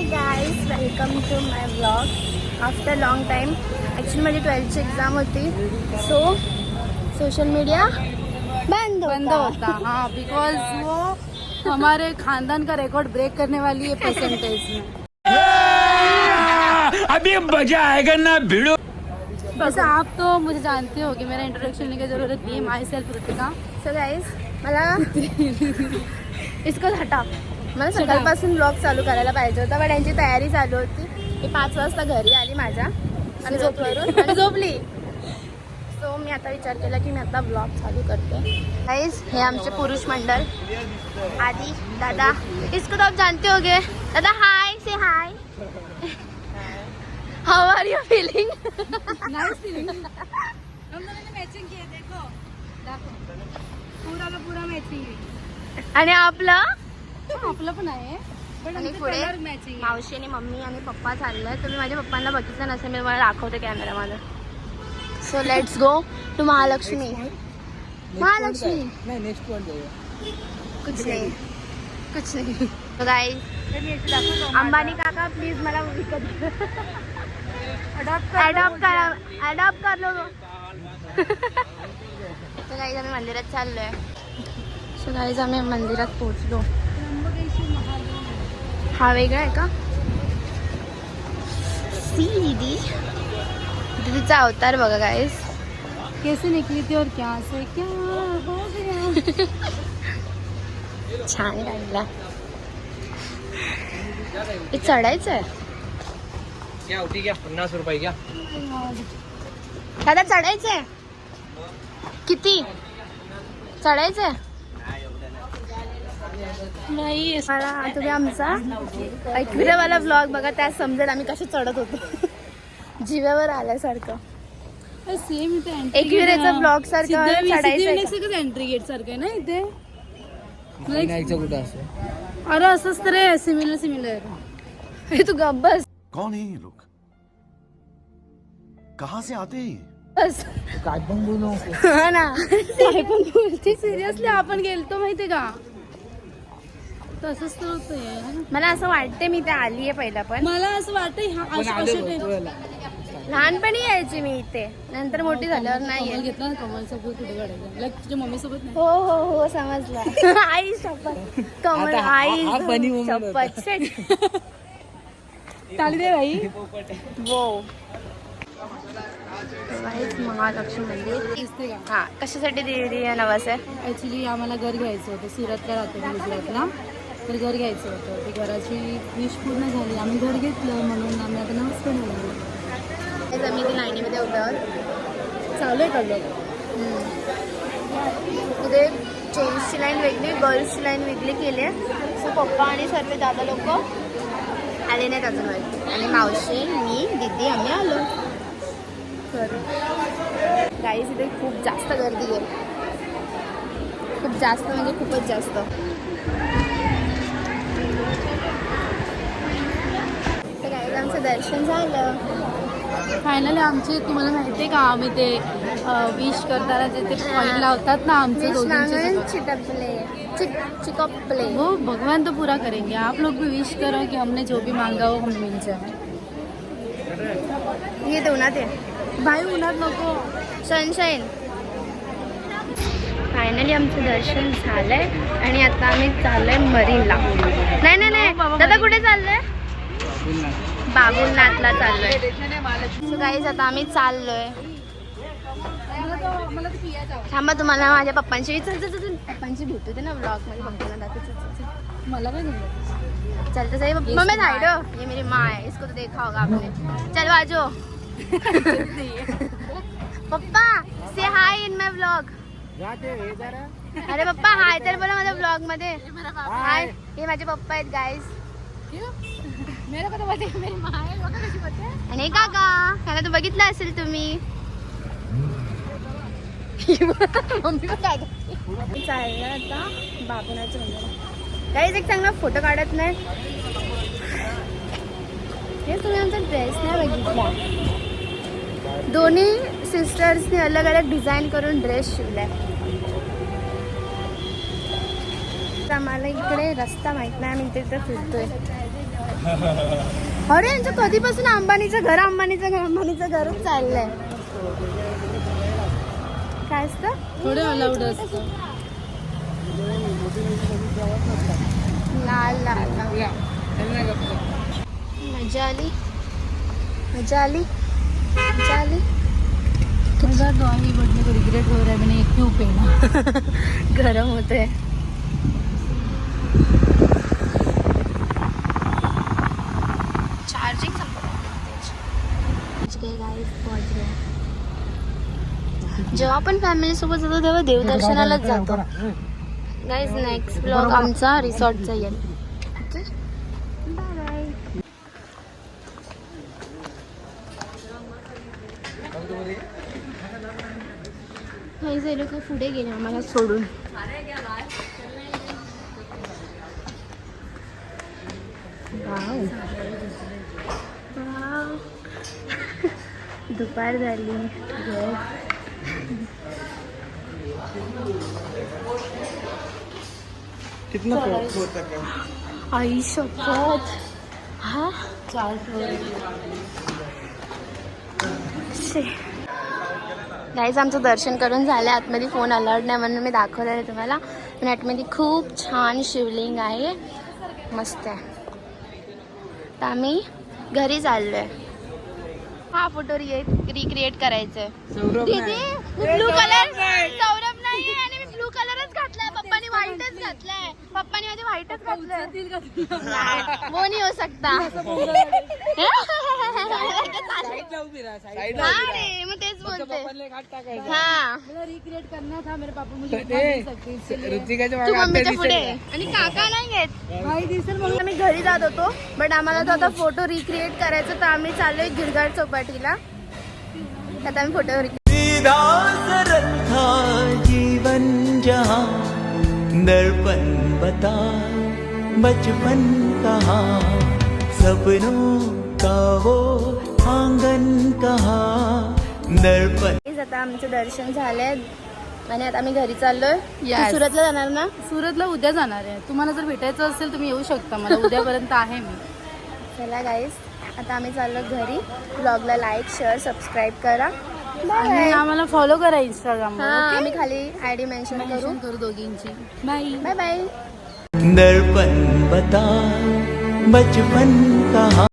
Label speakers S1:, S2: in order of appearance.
S1: Hi guys welcome to my blog after long time actually माझी ट्वेल्थची exam होती so social media बंद
S2: बंद होता हाँ बिकॉज़ वो हमारे खानदान का रिकॉर्ड ब्रेक करने वाली है परसेंटेज में।
S3: अभी मज़ा आएगा ना भिड़ो।
S2: वैसे आप तो मुझे जानते हो कि मेरा इंट्रोडक्शन लेने की ज़रूरत नहीं है my self Ritika
S1: so guys मला इसकं हटा। मला सकाळपासून ब्लॉग चालू करायला पाहिजे होता पण यांची तयारी चालू होती. मी पाच वाजता घरी आली माझ्या. आणि झोपवरून आणि झोपली. सो मी आता विचार केला की मी आता ब्लॉग चालू करते. गाईज हे आमचे पुरुष मंडळ. आदि दादा. इसको तो आप जानते होगे. दादा hi say hi how are you feeling
S2: matching है पूरा का पूरा मैचिंग
S1: आणि आपलं?
S2: आपलं पण आहे. पण
S1: आणि पुढे
S2: मॅचिंग
S1: मावशी आणि मम्मी आणि पप्पा चाललंय. तुम्ही माझ्या पप्पांना बघितलं नसेल मी मला दाखवते कॅमेरामध्ये so let's go to Mahalakshmi. Mahalakshmi.
S4: नहीं नेक्स्ट
S1: कुछ नाही. कुछ नाही. गाईज अंबानी काका प्लीज मला विकत अडॉप्ट करा. अडॉप्ट कर. लो गाईज आम्ही मंदिरात चाललोय. सो गाईज आम्ही मंदिरात पोहोचलो. हा वेगळा आहे का सी दीदी दीदीचा अवतार बघा गाईज
S2: कैसे निकली थी और क्या से? क्या हो गया?
S1: छान काढला हे चढायचं आहे
S4: क्या होती क्या? पन्नास रुपये क्या?
S1: दादा चढायचंय? किती? चढायचंय? नाही मला तुम्ही आमचा. एकविरावाला ब्लॉग बघा त्यात समजेल आम्ही कसे चढत होतो. जिव्यावर आल्यासारखं.
S2: सेम इथे
S1: एकविरेचं block सारखं चढायचं आहे
S2: एंट्री गेट सारखं आहे ना इथे?
S4: विनायकचं कुठं असं?
S2: अरे असंच तर आहे सिमिलर सिमिलर
S1: हे तू गप बस.
S5: कौन है ये लोग? कहाँ से आते हैं ये?
S1: बस.
S4: काय पण बोलू नको.
S1: हा ना.
S2: काय पण बोलते सिरियसली आपण गेलतो माहितीये का? तसंच तर होतंय
S1: मला असं वाटते मी ते आली आहे पहिला पण.
S2: मला असं वाटतं हा.
S1: लहानपणी यायची मी इथे. नंतर मोठी झाल्यावर
S2: कमल
S1: नाही
S2: घेतला ना कमल सोबत कुठे काढायचं. लाईक तुझ्या मम्मी सोबत नाही?
S1: हो हो हो समजलं. आई शपथ. कमल
S4: हा-
S1: आई
S4: हा.
S1: शपथ. शेट.
S2: टाळी दे भाई
S1: वो महालक्ष्मी मंदिर. हा कशासाठी दिली नवस? आहे
S2: ॲक्च्युली आम्हाला घर घ्यायचं होतं. सुरतला राहतो गुजरातला. तर घर घ्यायचं होतं ते घराची विश पूर्ण झाली. आम्ही घर घेतलं म्हणून आम्ही आता नमस्कार
S1: तेच आम्ही ती लाईनीमध्ये आहोत
S2: चालू आहे कळलं
S1: तिथे जेंट्सची लाईन वेगळी गर्ल्सची लाईन वेगळी केली आहे. सो पप्पा आणि सर्व दादा लोक आले नाहीत अजून. आणि मावशी मी दीदी आम्ही आलो. तर गाईज इथे खूप जास्त गर्दी आहे. खूप जास्त म्हणजे खूपच जास्त तर गाईज आमचं दर्शन झालं.
S2: फायनली आमचे तुम्हाला माहिती आहे का आम्ही ते विश करताना जे ते पॉईंट लावतात ना आमचे दोघींचे
S1: चिटपले चिक चिकपले.
S2: वो भगवान तो पूरा करेंगे. आप लोग भी विश करो कि हमने जो भी मांगा वो हमें मिल जाए.
S1: ये देऊ ना ते
S2: भाई उन्हात नको.
S1: सनशाईन फायनली आमचं दर्शन झालंय आणि आता आम्ही चाललोय मरीनला. नाही नाही नाही. दादा कुठे चाललोय? बाबुलनाथला चाललोय. Guys, आता आम्ही चाललोय. थांबा तुम्हाला माझ्या पप्पांशी चल चल चल, चल. पप्पांशी भेटू दे ना ब्लॉगमध्ये पप्पांना दाखव चल चल चल.
S2: मला काय झालं
S1: चलते सही मम्मी साइड हो ये मेरी माँ है इसको तो देखा होगा आपने. चलो जाओ पप्पा से हाय इन माय
S4: हे जरा
S1: अरे पप्पा हाय तर बोला माझ्या व्लॉगमध्ये. हाय हे माझे पप्पा आहेत गाईज
S2: है
S1: आणि काका काका तू बघितलं असेल तुम्ही. चाललं आता बाबुनाचं काहीच एक चांगला फोटो काढत नाही. हे तुम्ही आमचा ड्रेस नाही बघितला. दोन्ही सिस्टर्सने अलग अलग डिझाईन करून ड्रेस शिवलाय. आम्हाला इकडे रस्ता माहीत नाही आम्ही इथे फिरतोय. अरे यांचं कधीपासून अंबानीचं घर अंबानीचं घर अंबानीचं घरच चाललंय. काय असतं?
S2: थोडे अलाउड असतं.
S1: लाल लाल मजा आली? मजा आली? मजा आली?
S2: मजा तो आई बढ़ने को रिग्रेट हो रहा है मैंने एक क्यों पहना
S1: गरम होते जेव्हा आपण फॅमिली सोबत जातो तेव्हा देवदर्शनालाच जातो. गाईज नेक्स्ट ब्लॉग आमचा रिसॉर्टचा येईल. लोक पुढे गेले आम्हाला सोडून. वाव. दुपार झाली आई शपथ. हा?
S2: चार फ्लोर
S1: गाईज आमचं दर्शन करून झालं. आतमध्ये फोन अलाउड नाही म्हणून मी दाखवलेलं आहे तुम्हाला. पण आतमध्ये खूप छान शिवलिंग आहे. मस्त आहे. तर आम्ही घरी चाललो आहे हा फोटो रिक्रिएट करायचा ब्लू कलर सौरभ नाही आणि मी ब्लू कलरच घातलाय. पप्पानी व्हाईटच घातलाय. पप्पानी माझी व्हाईटच घातलाय. वो नहीं हो सकता हा रे मग तेच बोलते. हा.
S2: मला रिक्रिएट करना था मेरे पापा मुझे
S4: ए,
S2: बता नहीं सकते
S4: ऋतिकाच्या
S1: तू
S4: मागे
S1: मम्मीच्या
S4: आता
S1: पुढे.
S4: दिसेल
S1: आणि काका नाही घेत
S2: भाई दिसेल म्हणून.
S1: आम्ही घरी जात होतो बट आम्हाला तो आता फोटो रिक्रिएट करायचा तर आम्ही चाललोय गिरगाड चौपाटीला. आता आम्ही फोटो
S6: था जीवन जहाँ दर्पण बता बचपन कहाँ सपनों का वो
S1: आता आमचं दर्शन झालंय. आणि आता आम्ही घरी चाललोय. सुरतला जाणार ना?
S2: सुरतला उद्या जाणार आहे. तुम्हाला जर भेटायचं असेल तुम्ही येऊ शकता मला. उद्यापर्यंत आहे मी.
S1: चला गाईस आता आम्ही चाललो घरी. ब्लॉगला लाईक शेअर सबस्क्राईब करा.
S2: आणि आम्हाला फॉलो करा इंस्टाग्राम
S1: हा आम्ही खाली आय डी मेन्शन करू.
S2: करू दोघींची. बाय
S1: बाय बाय
S6: दर्पण बता बचपन कहाँ